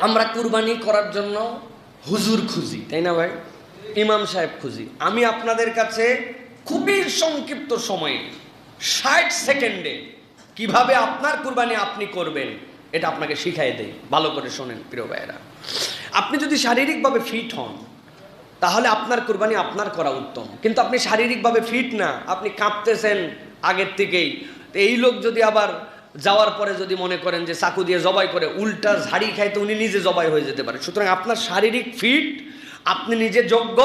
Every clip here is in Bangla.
আমরা কুরবানি করার জন্য হুজুর খুঁজি, তাই না ভাই? ইমাম সাহেব খুঁজি। আমি আপনাদের কাছে খুবই সংক্ষিপ্ত সময়ে, ষাট সেকেন্ডে কীভাবে আপনার কুরবানি আপনি করবেন, এটা আপনাকে শিখাই দেই। ভালো করে শোনেন, প্রিয় ভাইয়েরা। আপনি যদি শারীরিকভাবে ফিট হন, তাহলে আপনার কুরবানি আপনার করা উত্তম। কিন্তু আপনি শারীরিকভাবে ফিট না, আপনি কাঁপতেছেন আগের থেকেই। এই লোক যদি আবার যাওয়ার পরে যদি মনে করেন যে চাকু দিয়ে জবাই করে উল্টা ঝাড়ি খায় তো উনি নিজে জবাই হয়ে যেতে পারে। সুতরাং আপনার শারীরিক ফিট আপনি নিজে যোগ্য,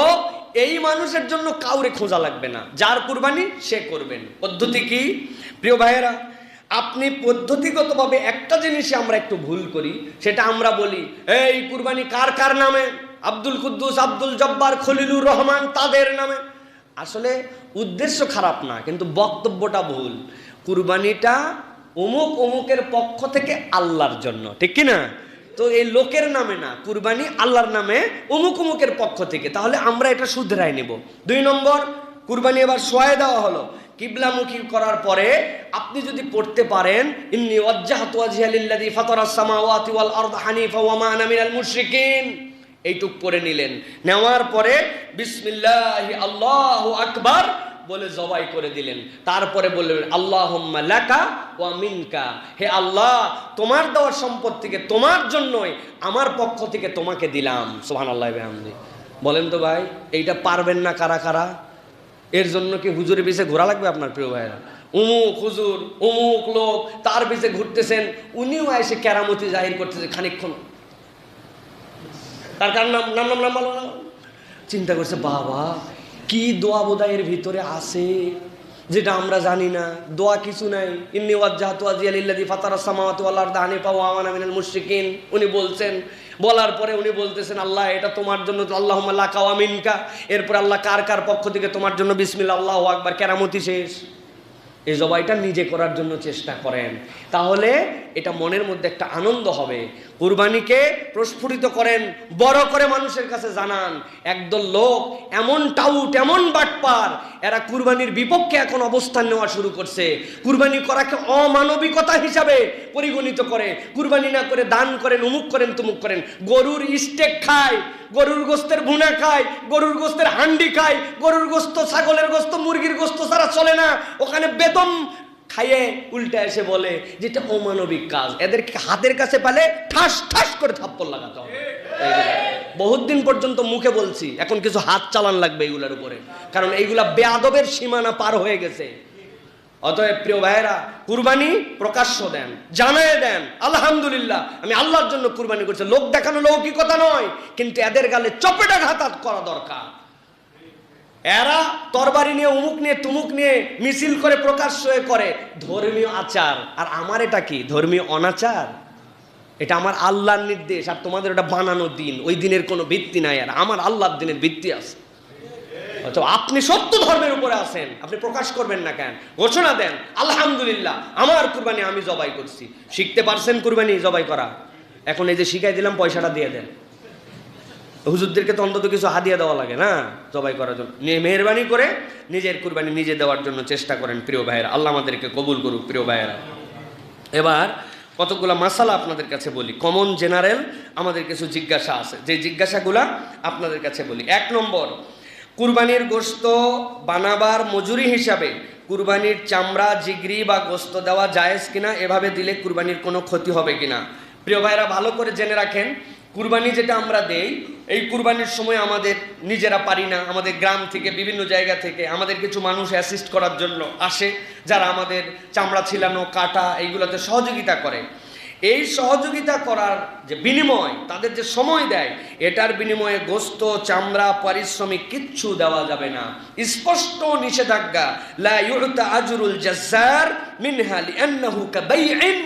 এই মানুষের জন্য কাউরে খোঁজা লাগবে না। যার কুরবানি সে করবেন। পদ্ধতি কি? প্রিয় ভাইয়েরা, আপনি পদ্ধতিগতভাবে একটা জিনিসে আমরা একটু ভুল করি, সেটা আমরা বলি, এই কুরবানি কার কার নামে? আব্দুল কুদ্দুস, আব্দুল জব্বার, খলিলুর রহমান, তাদের নামে। আসলে উদ্দেশ্য খারাপ না, কিন্তু বক্তব্যটা ভুল। কুরবানিটা অমুক অমুকের পক্ষ থেকে আল্লাহর জন্য, ঠিক কি না? তো এই লোকের নামে না, কুরবানি আল্লাহর নামে অমুক অমুকের পক্ষ থেকে। তাহলে আমরা এটা শুধরাই নেব। দুই নম্বর, কুরবানি এবার সোয়াই দেওয়া হলো। কিবলামুখী করার পরে আপনি যদি পড়তে পারেন আরদ হানিফা এইটুক পরে নিলেন। নেওয়ার পরে, বিসমিল্লাহি আল্লাহু আকবার বলে জবাই করে দিলেন। তারপরে বললেন আল্লাহ লাকা ওয়া মিনকা। হে আল্লাহ, তোমার দেওয়ার সম্পদ থেকে তোমার জন্যই আমার পক্ষ থেকে তোমাকে দিলাম। সোহান আল্লাহ বেহামদি। বলেন তো ভাই, এইটা পারবেন না কারা কারা? এর জন্য কি হুজুরের পিছে ঘোরা লাগবে আপনার প্রিয় ভাইরা উমুক হুজুর, উমুক লোক, তার পিছে ঘুরতেছেন, উনিও এসে কেরামতি জাহির করতেছে খানিকক্ষণ। তার কার নাম নাম নাম নাম। চিন্তা করছে, বাবা কি দোয়া বোধা এর ভিতরে আছে? যেটা আমরা জানি না। দোয়া কিছু নাই। ইন্নি ওয়াজ্জাহাতু ওয়াজিয়া লিল্লাযী ফাতারাস সামাওয়াতি ওয়াল আরদা হানিফা ওয়া মিনাল উনি বলছেন, বলার পরে উনি বলতেছেন, আল্লাহ, এটা তোমার জন্য আল্লাহ লাকা ওয়া মিনকা। এরপর আল্লাহ কার কার পক্ষ থেকে তোমার জন্য বিসমিল্লাহ, আল্লাহ আকবার, কেরামতি শেষ? এই জবাইটা নিজে করার জন্য চেষ্টা করেন। তাহলে এটা মনের মধ্যে একটা আনন্দ হবে। কুরবানিকে প্রস্ফুটিত করেন, বড় করে মানুষের কাছে জানান, একদল লোক এমন টাউট, এমন বাটপার, এরা কুরবানির বিপক্ষে এখন অবস্থান নেওয়া শুরু করছে। কুরবানি করাকে অমানবিকতা হিসাবে পরিগণিত করে। কুরবানি না করে দান করেন, উমুক করেন, তুমুক করেন। গরুর স্টেক খায়, গরুর গোস্তের ভুনা খায়, গরুর গোস্তের হান্ডি খায়, গরুর গোস্ত ছাগলের গোস্ত, মুরগির গোস্ত ছাড়া চলে না। ওখানে বেতন খাইয়ে উল্টা এসে বলে যেটা অমানবিক কাজ। এদেরকে হাতের কাছে পালে ঠাস ঠাস করে থাপ্পড় লাগাতে হবে। বহুত দিন পর্যন্ত মুখে বলছি, এখন কিছু হাত চালান লাগবে এগুলোর উপরে। কারণ এইগুলা বেয়াদবের সীমানা পার হয়ে গেছে। অতএব প্রিয় ভাইয়েরা, কুরবানি প্রকাশ্য দেন, জানায় দেন, আলহামদুলিল্লাহ। আমি আল্লাহর জন্য কুরবানি করছি। লোক দেখানো লৌকিকতা নয়, কিন্তু এদের গালে চপেটা ঘাতাত করা দরকার। এরা তরবারি নিয়ে, উমুক নিয়ে তুমুক নিয়ে মিছিল করে প্রকাশ্য করে। ধর্মীয় আচার। আর আমার এটা কি? ধর্মীয় অনাচার? এটা আমার আল্লাহর নির্দেশ। আর তোমাদের ওটা বানানো দিন। ওই দিনের কোনো ভিত্তি নাই আর। আমার আল্লাহর দিনের ভিত্তি আছে। অথবা আপনি সত্য ধর্মের উপরে আছেন। আপনি প্রকাশ করবেন না কেন? ঘোষণা দেন, আলহামদুলিল্লাহ, আমার কুরবানি আমি জবাই করছি। শিখতে পারছেন কুরবানি জবাই করা? এখন এই যে শিখাই দিলাম, পয়সাটা দিয়ে দেন। হুজুরদেরকে তো অন্তত কিছু হাদিয়া দেওয়া লাগে না জবাই করার জন্য। নিয়ে মেহরবানি করে নিজের কুরবানি নিজে দেওয়ার জন্য চেষ্টা করেন প্রিয় ভাইয়েরা। আল্লাহ আমাদেরকে কবুল করুক প্রিয় ভাইয়েরা। এবার কতগুলো মাসালা আপনাদের কাছে বলি। কমন জেনারেল আমাদের কিছু জিজ্ঞাসা আছে। যে জিজ্ঞাসাগুলা আপনাদের কাছে বলি। এক নম্বর, কুরবানির গোস্ত বানাবার মজুরি হিসাবে কুরবানির চামড়া, জিগরি বা গোস্ত দেওয়া জায়েজ কিনা, এভাবে দিলে কুরবানির কোনো ক্ষতি হবে কিনা? প্রিয় ভাইরা ভালো করে জেনে রাখেন। কুরবানি যেটা আমরা দেই, এই কুরবানির সময় আমাদের নিজেরা পারি না, আমাদের গ্রাম থেকে, বিভিন্ন জায়গা থেকে আমাদের কিছু মানুষ অ্যাসিস্ট করার জন্য আসে, যারা আমাদের চামড়া ছিলানো, কাটা এইগুলোতে সহযোগিতা করে। এই সহযোগিতা করার যে বিনিময়, তাদের যে সময় দেয়, এটার বিনিময়ে গোস্ত, চামড়া, পারিশ্রমিক কিচ্ছু দেওয়া যাবে না। স্পষ্ট নিষেধাজ্ঞা, লা আজরুল জাজ্জার মিনহা লিআন্নাহু কাবাইইন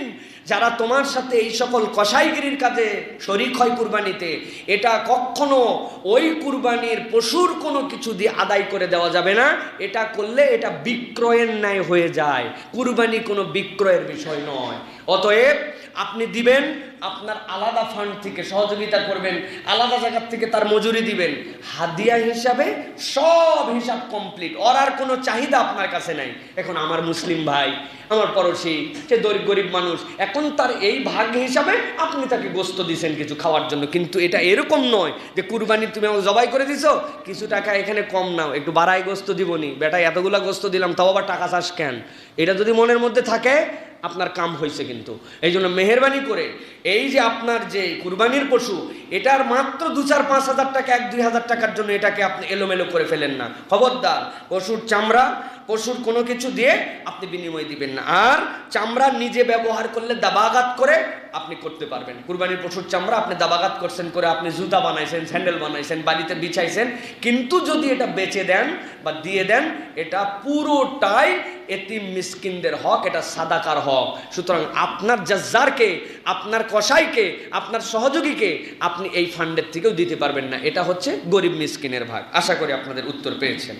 যারা তোমার সাথে এই সকল কষাইগিরির কাজে শরিক হয় কুরবানিতে, এটা কখনো ওই কুরবানির পশুর কোনো কিছু দিয়ে আদায় করে দেওয়া যাবে না। এটা করলে এটা বিক্রয়ের ন্যায় হয়ে যায়। কুরবানি কোনো বিক্রয়ের বিষয় নয়। অতএব আপনি দিবেন, আপনার আলাদা ফান্ড থেকে সহযোগিতা করবেন, আলাদা জায়গার থেকে তার মজুরি দিবেন। হাদিয়া হিসাবে সব হিসাব কমপ্লিট ওর আর কোনো চাহিদা আপনার কাছে নাই। এখন আমার মুসলিম ভাই, আমার পড়োশি, সে গরিব গরিব মানুষ, এখন তার এই ভাগ হিসাবে আপনি তাকে গোস্ত দিছেন কিছু খাওয়ার জন্য। কিন্তু এটা এরকম নয় যে কুরবানি তুমি আমাকে জবাই করে দিছো, কিছু টাকা এখানে কম নাও, একটু বাড়াই গোস্ত দিবনি। বেটা এতগুলা গোস্ত দিলাম, তাও আবার টাকা চাস কেন? এটা যদি মনের মধ্যে থাকে আপনার কাম হয়েছে কিন্তু। এই জন্য মেহরবানি করে এই যে আপনার যে কুরবানির পশু, এটার মাত্র দু চার পাঁচ হাজার টাকা, এক দুই হাজার টাকার জন্য এটাকে আপনি এলোমেলো করে ফেলেন না। খবরদার, পশুর চামড়া পশুর কোনো কিছু দিয়ে আপনি বিনিময় দিবেন না। আর চামড়া নিজে ব্যবহার করলে দাবাগাত করে আপনি করতে পারবেন। কুরবানির পশুর চামড়া আপনি দাবাগাত করছেন করে আপনি জুতা বানাইছেন, স্যান্ডেল বানাইছেন, বাড়িতে বিছাইছেন, কিন্তু যদি এটা বেচে দেন বা দিয়ে দেন, এটা পুরোটাই এতিম মিসকিনদের হক, এটা সাদাকার হক। সুতরাং আপনার জাজ্জারকে, আপনার কসাইকে, আপনার সহযোগীকে আপনি এই ফান্ডের থেকেও দিতে পারবেন না। এটা হচ্ছে গরিব মিসকিনের ভাগ। আশা করি আপনাদের উত্তর পেয়েছেন।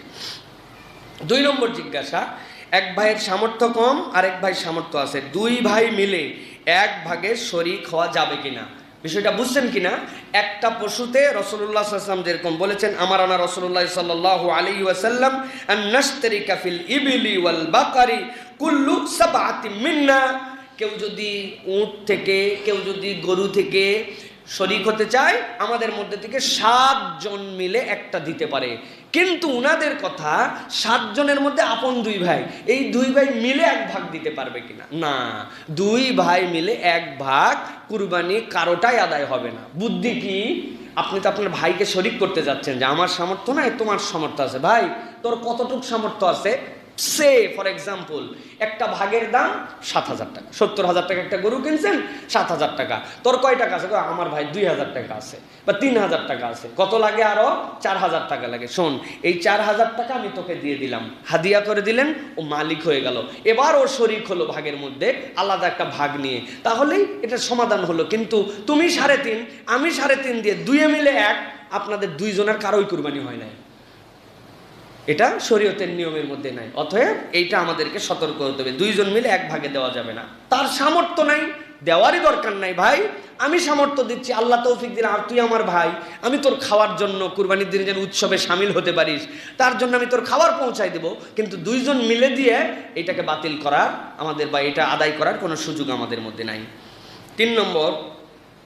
দুই নম্বর জিজ্ঞাসা, এক ভাইয়ের সামর্থ্য কম আর এক ভাইয়ের সামর্থ্য আছে। দুই ভাই মিলে এক ভাগে শরিক হওয়া যাবে কিনা? বিষয়টা বুঝছেন কিনা? একটা পশুতে রসুল্লাহ সাল্লাম যেরকম বলেছেন, আমার আনা রসুল্লাহ সাল্লাহ আলী ওয়াসাল্লাম নাস্তারি কাফিল ইবিলি ওয়াল বাকারি কুল্লু সাবাতি মিন্না। কেউ যদি উট থেকে, কেউ যদি গরু থেকে শরিক হতে চায়, আমাদের মধ্যে থেকে সাতজন মিলে একটা দিতে পারে। কিন্তু উনাদের কথা, সাতজনের মধ্যে আপন দুই ভাই, এই দুই ভাই মিলে এক ভাগ দিতে পারবে কিনা? না, দুই ভাই মিলে এক ভাগ কুরবানি কারোটাই আদায় হবে না। বুদ্ধি কি? আপনি তো আপনার ভাইকে শরিক করতে যাচ্ছেন যে, আমার সামর্থ্য নাই, তোমার সামর্থ্য আছে। ভাই, তোর কতটুক সামর্থ্য আছে? সে ফর এক্সাম্পল একটা ভাগের দাম সাত হাজার টাকা। সত্তর হাজার টাকা একটা গরু কিনছেন, সাত হাজার টাকা। তোর কয় টাকা আছে? আমার ভাই দুই হাজার টাকা আছে বা তিন হাজার টাকা আছে। কত লাগে আরও? চার হাজার টাকা লাগে। শোন, এই চার হাজার টাকা আমি তোকে দিয়ে দিলাম। হাদিয়া করে দিলেন, ও মালিক হয়ে গেল। এবার ও শরিক হলো ভাগের মধ্যে আলাদা একটা ভাগ নিয়ে। তাহলেই এটা সমাধান হলো। কিন্তু তুমি সাড়ে তিন, আমি সাড়ে তিন দিয়ে দুয়ে মিলে এক, আপনাদের দুইজনের কারোই কুরবানি হয় নাই। এটা শরীয়তের নিয়মের মধ্যে নাই। অতএব এইটা আমাদেরকে সতর্ক হতে হবে। দুইজন মিলে এক ভাগে দেওয়া যাবে না। তার সামর্থ্য নাই, দেওয়ারই দরকার নাই। ভাই, আমি সামর্থ্য দিচ্ছি, আল্লাহ তৌফিক দিন আর তুই আমার ভাই, আমি তোর খাওয়ার জন্য কুরবানির দিনে যেন উৎসবে সামিল হতে পারিস, তার জন্য আমি তোর খাবার পৌঁছাই দেব। কিন্তু দুইজন মিলে দিয়ে এটাকে বাতিল করার আমাদের বা এটা আদায় করার কোনো সুযোগ আমাদের মধ্যে নাই। তিন নম্বর